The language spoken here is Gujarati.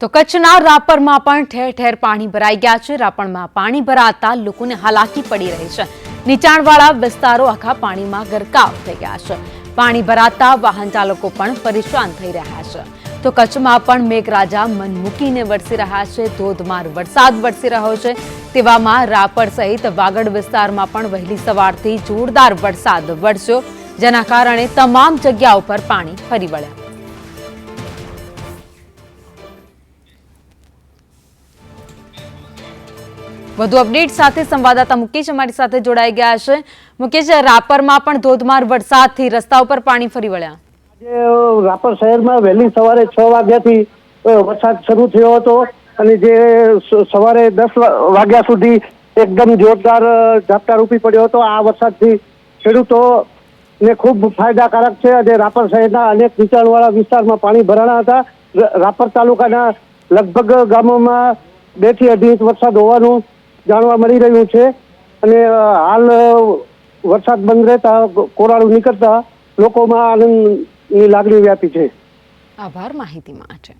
તો કચ્છના રાપરમાં પણ ઠેર ઠેર પાણી ભરાઈ ગયા છે. રાપરમાં પાણી ભરાતા લોકોને હાલાકી પડી રહી છે. નીચાણવાળા વિસ્તારો આખા પાણીમાં ગરકાવ થઈ ગયા છે. પાણી ભરાતા વાહન ચાલકો પણ પરેશાન થઈ રહ્યા છે. તો કચ્છમાં પણ મેઘરાજા મન મૂકીને વરસી રહ્યા છે. ધોધમાર વરસાદ વરસી રહ્યો છે. તેવામાં રાપર સહિત વાગડ વિસ્તારમાં પણ વહેલી સવારથી જોરદાર વરસાદ વરસ્યો, જેના કારણે તમામ જગ્યાઓ પર પાણી ફરી વળ્યા. વધુ અપડેટ સાથે સંવાદદાતા મુકેશ અમારી સાથે જોડાઈ ગયા છે. મુકેશ, રાપરમાં પણ ધોધમાર વરસાદથી રસ્તા ઉપર પાણી ફરી વળ્યા. આજે રાપર શહેરમાં વહેલી સવારે છ વાગ્યાથી વરસાદ શરૂ થયો હતો અને જે સવારે દસ વાગ્યા સુધી એકદમ જોરદાર ઝાપટા રૂપી પડ્યો હતો. આ વરસાદથી ખેડૂતો ને ખૂબ ફાયદાકારક છે. અને રાપર શહેરના અનેક નીચાણવાળા વિસ્તારમાં પાણી ભરાણા હતા. રાપર તાલુકાના લગભગ ગામોમાં બેથી અઢી ઇંચ વરસાદ હોવાનું જાણવા મળી રહ્યું છે. અને હાલ વરસાદ બંધ રહેતા કોરાળું નીકળતા લોકોમાં આનંદની લાગણી વ્યાપી છે. આભાર માહિતી માટે